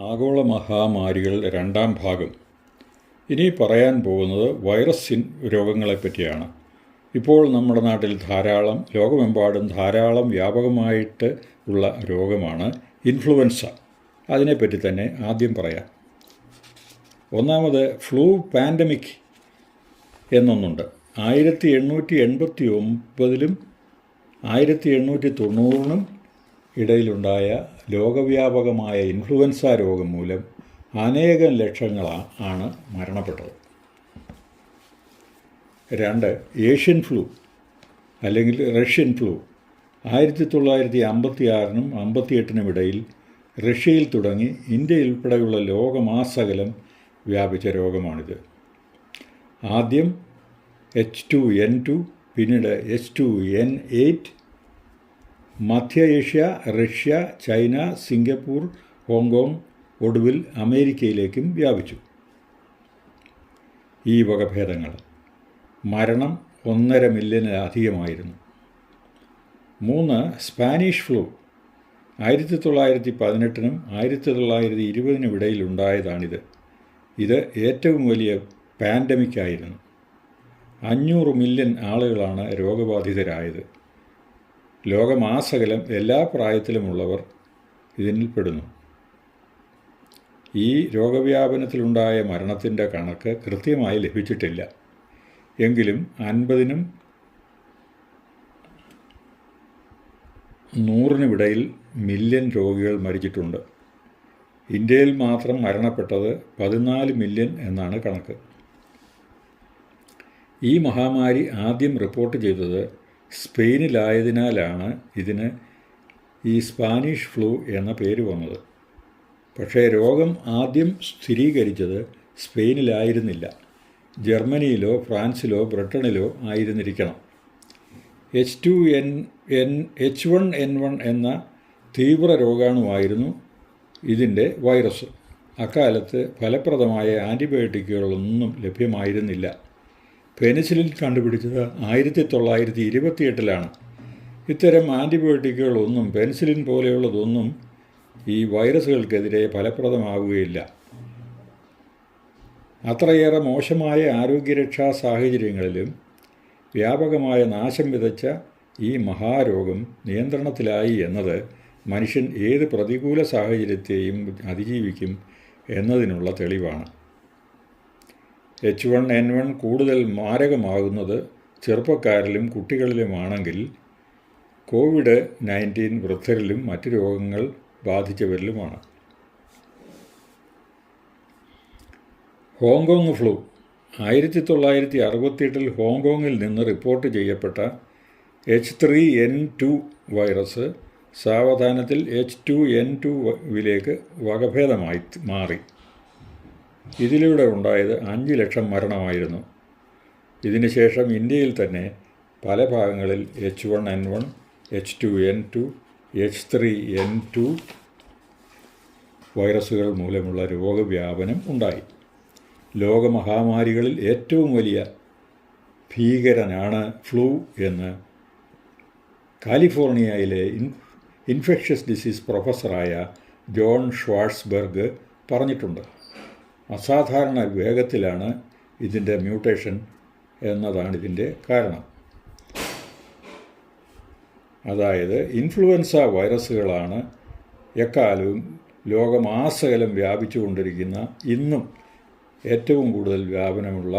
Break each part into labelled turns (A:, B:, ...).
A: ആഗോള മഹാമാരികൾ രണ്ടാം ഭാഗം. ഇനി പറയാൻ പോകുന്നത് വൈറസ് ഇൻ രോഗങ്ങളെപ്പറ്റിയാണ്. ഇപ്പോൾ നമ്മുടെ നാട്ടിൽ ധാരാളം ലോകമെമ്പാടും ധാരാളം വ്യാപകമായിട്ട് ഉള്ള രോഗമാണ് ഇൻഫ്ലുവൻസ. അതിനെപ്പറ്റി തന്നെ ആദ്യം പറയാം. ഒന്നാമത് ഫ്ലൂ പാൻഡമിക് എന്നൊന്നുണ്ട്. ആയിരത്തി എണ്ണൂറ്റി എൺപത്തി ഒമ്പതിലും ആയിരത്തി എണ്ണൂറ്റി തൊണ്ണൂറിനും ഇടയിലുണ്ടായ ലോകവ്യാപകമായ ഇൻഫ്ലുവൻസ രോഗം മൂലം അനേകം ലക്ഷങ്ങളാണ് മരണപ്പെട്ടത്. രണ്ട് ഏഷ്യൻ ഫ്ലൂ അല്ലെങ്കിൽ റഷ്യൻ ഫ്ലൂ. ആയിരത്തി തൊള്ളായിരത്തി അമ്പത്തി ആറിനും അമ്പത്തിയെട്ടിനും ഇടയിൽ റഷ്യയിൽ തുടങ്ങി ഇന്ത്യയിൽ ഉൾപ്പെടെയുള്ള ലോകമാസകലം വ്യാപിച്ച രോഗമാണിത്. ആദ്യം എച്ച് ടു എൻ ടു പിന്നീട് എച്ച് ടു എൻ എയ്റ്റ് മധ്യ Asia Russia China Singapore Hong Kong ഒടുവിൽ അമേരിക്കയിലേക്കും വ്യാപിച്ചു. ഈ വകഭേദങ്ങൾ മരണം ഒന്നര മില്യണിലധികമായിരുന്നു. മൂന്ന് സ്പാനിഷ് ഫ്ലൂ ആയിരത്തി തൊള്ളായിരത്തി പതിനെട്ടിനും ആയിരത്തി തൊള്ളായിരത്തി ഇരുപതിനും ഇടയിലുണ്ടായതാണിത്. ഇത് ഏറ്റവും വലിയ പാൻഡമിക് ആയിരുന്നു അഞ്ഞൂറ് മില്യൺ ആളുകളാണ് രോഗബാധിതരായത്. ലോകമാസകലം എല്ലാ പ്രായത്തിലുമുള്ളവർ ഇതിൽപ്പെടുന്നു ഈ രോഗവ്യാപനത്തിലുണ്ടായ മരണത്തിന്റെ കണക്ക് കൃത്യമായി ലഭിച്ചിട്ടില്ല. എങ്കിലും അൻപതിനും നൂറിനുമിടയിൽ മില്യൺ രോഗികൾ മരിച്ചിട്ടുണ്ട്. ഇന്ത്യയിൽ മാത്രം മരണപ്പെട്ടത് പതിനാല് മില്യൺ എന്നാണ് കണക്ക്. ഈ മഹാമാരി ആദ്യം റിപ്പോർട്ട് ചെയ്തത് സ്പെയിനിലായതിനാലാണ് ഇതിന് ഈ സ്പാനിഷ് ഫ്ലൂ എന്ന പേര് വന്നത്. പക്ഷേ രോഗം ആദ്യം സ്ഥിരീകരിച്ചത് സ്പെയിനിലായിരുന്നില്ല. ജർമ്മനിയിലോ ഫ്രാൻസിലോ ബ്രിട്ടണിലോ ആയിരുന്നിരിക്കണം. H two N N H one N one എന്ന തീവ്ര രോഗാണുവായിരുന്നു ഇതിന്റെ വൈറസ്. അക്കാലത്ത് ഫലപ്രദമായ ആന്റിബയോട്ടിക്കുകളൊന്നും ലഭ്യമായിരുന്നില്ല. പെനിസിലിൻ കണ്ടുപിടിച്ചത് ആയിരത്തി തൊള്ളായിരത്തി ഇരുപത്തിയെട്ടിലാണ് ഇത്തരം ആന്റിബയോട്ടിക്കുകളൊന്നും പെൻസിലിൻ പോലെയുള്ളതൊന്നും ഈ വൈറസുകൾക്കെതിരെ ഫലപ്രദമാവുകയില്ല. അത്രയേറെ മോശമായ ആരോഗ്യരക്ഷാ സാഹചര്യങ്ങളിലും വ്യാപകമായ നാശം വിതച്ച ഈ മഹാരോഗം നിയന്ത്രണത്തിലായി എന്നത് മനുഷ്യൻ ഏത് പ്രതികൂല സാഹചര്യത്തെയും അതിജീവിക്കും എന്നതിനുള്ള തെളിവാണ്. എച്ച് വൺ എൻ വൺ കൂടുതൽ മാരകമാകുന്നത് ചെറുപ്പക്കാരിലും കുട്ടികളിലുമാണെങ്കിൽ കോവിഡ് നയന്റീൻ വൃദ്ധരിലും മറ്റ് രോഗങ്ങൾ ബാധിച്ചവരിലുമാണ്. Hong Kong flu. ആയിരത്തി തൊള്ളായിരത്തി അറുപത്തിയെട്ടിൽ ഹോങ്കോങ്ങിൽ നിന്ന് റിപ്പോർട്ട് ചെയ്യപ്പെട്ട H three N two virus സാവധാനത്തിൽ എച്ച് ടു എൻ ടുവിലേക്ക് വകഭേദമായി മാറി. ഇതിലൂടെ ഉണ്ടായത് അഞ്ച് ലക്ഷം മരണമായിരുന്നു. ഇതിനുശേഷം ഇന്ത്യയിൽ തന്നെ പല ഭാഗങ്ങളിൽ H one N one H two N two H three N two വൈറസുകൾ മൂലമുള്ള രോഗവ്യാപനം ഉണ്ടായി. ലോകമഹാമാരികളിൽ ഏറ്റവും വലിയ ഭീകരനാണ് ഫ്ലൂ എന്ന് കാലിഫോർണിയയിലെ ഇൻ ഇൻഫെക്ഷ്യസ് ഡിസീസ് പ്രൊഫസറായ ജോൺ ഷ്വാർട്സ്ബർഗ് പറഞ്ഞിട്ടുണ്ട്. അസാധാരണ വേഗത്തിലാണ് ഇതിന്റെ മ്യൂട്ടേഷൻ എന്നതാണ് ഇതിന്റെ കാരണം. അതായത് ഇൻഫ്ലുവൻസ വൈറസുകളാണ് എക്കാലവും ലോകമാസകലം വ്യാപിച്ചുകൊണ്ടിരിക്കുന്ന ഇന്നും ഏറ്റവും കൂടുതൽ വ്യാപനമുള്ള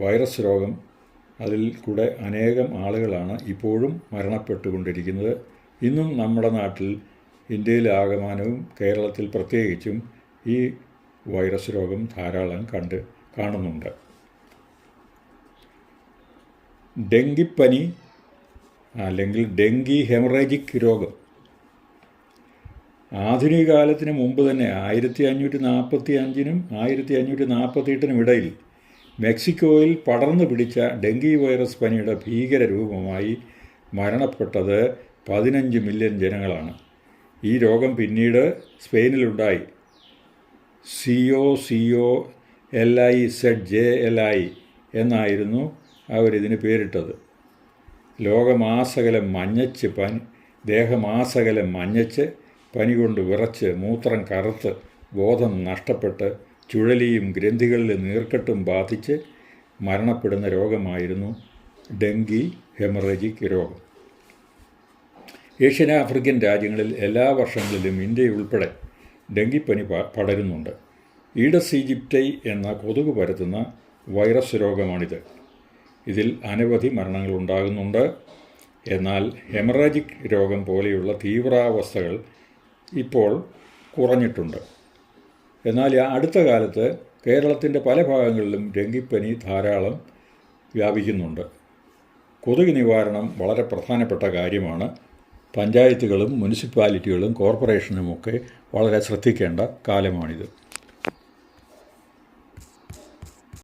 A: വൈറസ് രോഗം. അതിൽ കൂടെ അനേകം ആളുകളാണ് ഇപ്പോഴും മരണപ്പെട്ടുകൊണ്ടിരിക്കുന്നത്. ഇന്നും നമ്മുടെ നാട്ടിൽ ഇന്ത്യയിലാകമാനവും കേരളത്തിൽ പ്രത്യേകിച്ചും ഈ വൈറസ് രോഗം ധാരാളം കണ്ട് കാണുന്നുണ്ട്. ഡെങ്കിപ്പനി അല്ലെങ്കിൽ ഡെങ്കി ഹെമറേജിക് രോഗം. ആധുനിക കാലത്തിന് മുമ്പ് തന്നെ ആയിരത്തി അഞ്ഞൂറ്റി നാൽപ്പത്തി അഞ്ചിനും ആയിരത്തി അഞ്ഞൂറ്റി നാൽപ്പത്തി എട്ടിനും ഇടയിൽ മെക്സിക്കോയിൽ പടർന്നു പിടിച്ച ഡെങ്കി വൈറസ് പനിയുടെ ഭീകര രൂപമായി മരണപ്പെട്ടത് പതിനഞ്ച് മില്യൺ ജനങ്ങളാണ്. ഈ രോഗം പിന്നീട് സ്പെയിനിലുണ്ടായി. C O C O L I Z J L I എന്നായിരുന്നു അവരിതിന് പേരിട്ടത്. ലോകമാസകലം മഞ്ഞച്ച് പനി ദേഹമാസകലം മഞ്ഞച്ച് പനി കൊണ്ട് വിറച്ച് മൂത്രം കറുത്ത് ബോധം നഷ്ടപ്പെട്ട് ചുഴലിയും ഗ്രന്ഥികളിലെ നീർക്കെട്ടും ബാധിച്ച് മരണപ്പെടുന്ന രോഗമായിരുന്നു ഡെങ്കി ഹെമറജിക് രോഗം. ഏഷ്യൻ ആഫ്രിക്കൻ രാജ്യങ്ങളിൽ എല്ലാ വർഷങ്ങളിലും ഇന്ത്യയുൾപ്പെടെ ഡെങ്കിപ്പനി പടരുന്നുണ്ട്. ഈഡസ് ഈജിപ്റ്റൈ എന്ന കൊതുക് പരത്തുന്ന വൈറസ് രോഗമാണിത്. ഇതിൽ അനവധി മരണങ്ങൾ ഉണ്ടാകുന്നുണ്ട്. എന്നാൽ ഹെമറാജിക് രോഗം പോലെയുള്ള തീവ്രാവസ്ഥകൾ ഇപ്പോൾ കുറഞ്ഞിട്ടുണ്ട്. എന്നാൽ അടുത്ത കാലത്ത് കേരളത്തിന്റെ പല ഭാഗങ്ങളിലും ഡെങ്കിപ്പനി ധാരാളം വ്യാപിക്കുന്നുണ്ട്. കൊതുക് നിവാരണം വളരെ പ്രധാനപ്പെട്ട കാര്യമാണ്. പഞ്ചായത്തുകളും മുനിസിപ്പാലിറ്റികളും കോർപ്പറേഷനുമൊക്കെ വളരെ ശ്രദ്ധിക്കേണ്ട കാലമാണിത്.